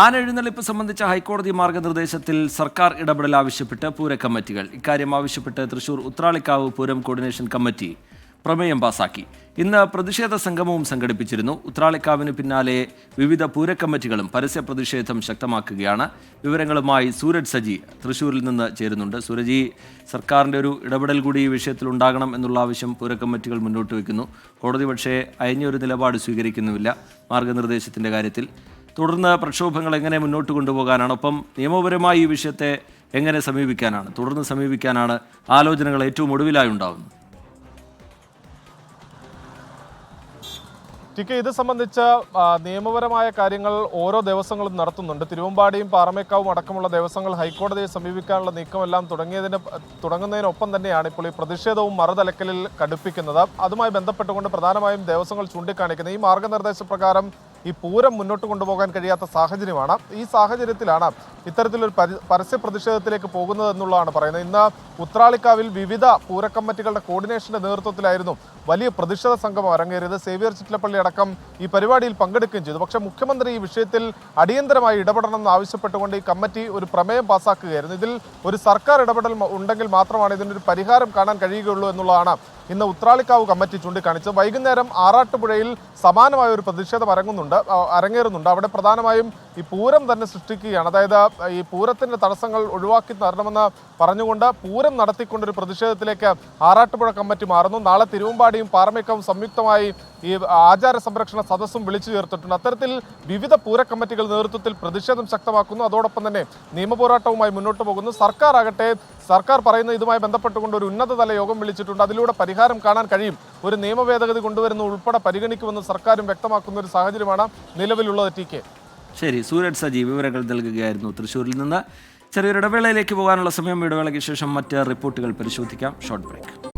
ആന എഴുന്നള്ളിപ്പ് സംബന്ധിച്ച ഹൈക്കോടതി മാർഗനിർദ്ദേശത്തിൽ സർക്കാർ ഇടപെടൽ ആവശ്യപ്പെട്ട് പൂര കമ്മിറ്റികൾ ഇക്കാര്യം ആവശ്യപ്പെട്ട് തൃശൂർ ഉത്രാളിക്കാവ് പൂരം കോർഡിനേഷൻ കമ്മിറ്റി പ്രമേയം പാസാക്കി. ഇന്ന് പ്രതിഷേധ സംഗമവും സംഘടിപ്പിച്ചിരുന്നു. ഉത്രാളിക്കാവിന് പിന്നാലെ വിവിധ പൂരക്കമ്മിറ്റികളും പരസ്യ പ്രതിഷേധം ശക്തമാക്കുകയാണ്. വിവരങ്ങളുമായി സൂരജ് സജി തൃശൂരിൽ നിന്ന് ചേരുന്നുണ്ട്. സൂരജ് സർക്കാരിന്റെ ഒരു ഇടപെടൽ കൂടി ഈ വിഷയത്തിൽ ഉണ്ടാകണം എന്നുള്ള ആവശ്യം പൂരക്കമ്മിറ്റികൾ മുന്നോട്ട് വയ്ക്കുന്നു കോടതി പക്ഷേ അയഞ്ഞൊരു നിലപാട് സ്വീകരിക്കുന്നുമില്ല മാർഗനിർദ്ദേശത്തിന്റെ കാര്യത്തിൽ. തുടർന്ന് പ്രക്ഷോഭങ്ങൾ എങ്ങനെ മുന്നോട്ട് കൊണ്ടുപോകാനാണ്? ഒപ്പം നിയമപരമായി ഈ വിഷയത്തെ എങ്ങനെ സമീപിക്കാനാണ്? തുടർന്ന് സമീപിക്കാനാണ് ആലോചനകൾ ഏറ്റവും ഒടുവിലായി ഉണ്ടാകുന്നത് ടി കെ ഇത് സംബന്ധിച്ച് നിയമപരമായ കാര്യങ്ങൾ ഓരോ ദിവസങ്ങളും നടത്തുന്നുണ്ട്. തിരുവമ്പാടിയും പാറമേക്കാവും അടക്കമുള്ള ദിവസങ്ങൾ ഹൈക്കോടതിയെ സമീപിക്കാനുള്ള നീക്കമെല്ലാം തുടങ്ങിയതിന് തുടങ്ങുന്നതിനൊപ്പം തന്നെയാണ് ഇപ്പോൾ ഈ പ്രതിഷേധവും മറുതലക്കലിൽ കടുപ്പിക്കുന്നത്. അതുമായി ബന്ധപ്പെട്ടുകൊണ്ട് പ്രധാനമായും ദിവസങ്ങൾ ചൂണ്ടിക്കാണിക്കുന്നത് ഈ മാർഗനിർദ്ദേശ പ്രകാരം ഈ പൂരം മുന്നോട്ട് കൊണ്ടുപോകാൻ കഴിയാത്ത സാഹചര്യമാണ്. ഈ സാഹചര്യത്തിലാണ് ഇത്തരത്തിലൊരു പരി പരസ്യ പ്രതിഷേധത്തിലേക്ക് പോകുന്നത് എന്നുള്ളതാണ് പറയുന്നത്. ഇന്ന് ഉത്രാളിക്കാവിൽ വിവിധ പൂരക്കമ്മിറ്റികളുടെ കോർഡിനേഷന്റെ നേതൃത്വത്തിലായിരുന്നു വലിയ പ്രതിഷേധ സംഘം അരങ്ങേറിയത്. സേവിയർ ചിറ്റലപ്പള്ളി അടക്കം ഈ പരിപാടിയിൽ പങ്കെടുക്കുകയും ചെയ്തു. പക്ഷേ മുഖ്യമന്ത്രി ഈ വിഷയത്തിൽ അടിയന്തരമായി ഇടപെടണമെന്ന് ആവശ്യപ്പെട്ടുകൊണ്ട് ഈ കമ്മിറ്റി ഒരു പ്രമേയം പാസാക്കുകയായിരുന്നു. ഇതിൽ ഒരു സർക്കാർ ഇടപെടൽ ഉണ്ടെങ്കിൽ മാത്രമാണ് ഇതിനൊരു പരിഹാരം കാണാൻ കഴിയുകയുള്ളൂ എന്നുള്ളതാണ് ഇന്ന് ഉത്രാളിക്കാവ് കമ്മിറ്റി ചൂണ്ടിക്കാണിച്ചത് വൈകുന്നേരം ആറാട്ടുപുഴയിൽ സമാനമായ ഒരു പ്രതിഷേധം അരങ്ങുന്നുണ്ട് അരങ്ങേറുന്നുണ്ട്. അവിടെ പ്രധാനമായും ഈ പൂരം തന്നെ സൃഷ്ടിക്കുകയാണ്. അതായത് ഈ പൂരത്തിന്റെ തടസ്സങ്ങൾ ഒഴിവാക്കി തരണമെന്ന് പറഞ്ഞുകൊണ്ട് പൂരം നടത്തിക്കൊണ്ടൊരു പ്രതിഷേധത്തിലേക്ക് ആറാട്ടുപുഴ കമ്മിറ്റി മാറുന്നു. നാളെ തിരുവമ്പാടിയും പാറമേക്കവും സംയുക്തമായി ഈ ആചാര സംരക്ഷണ സദസ്സും വിളിച്ചു ചേർത്തിട്ടുണ്ട്. അത്തരത്തിൽ വിവിധ പൂര കമ്മിറ്റികൾ നേതൃത്വത്തിൽ പ്രതിഷേധം ശക്തമാക്കുന്നു. അതോടൊപ്പം തന്നെ നിയമപോരാട്ടവുമായി മുന്നോട്ട് പോകുന്നു. സർക്കാർ ആകട്ടെ സർക്കാർ പറയുന്ന ഇതുമായി ബന്ധപ്പെട്ടുകൊണ്ട് ഒരു ഉന്നതതല യോഗം വിളിച്ചിട്ടുണ്ട്. അതിലൂടെ പരിഹാരം കാണാൻ കഴിയും. ഒരു നിയമ കൊണ്ടുവരുന്ന ഉൾപ്പെടെ പരിഗണിക്കുമെന്ന് സർക്കാരും വ്യക്തമാക്കുന്ന ഒരു സാഹചര്യമാണ് നിലവിലുള്ളത് ടി കെ. ശരി സൂരജ് സജി വിവരങ്ങൾ നൽകുകയായിരുന്നു തൃശ്ശൂരിൽ നിന്ന്. ചെറിയൊരു ഇടവേളയിലേക്ക് പോകാനുള്ള സമയം. ഇടവേളയ്ക്ക് ശേഷം മറ്റ് റിപ്പോർട്ടുകൾ പരിശോധിക്കാം. Short break.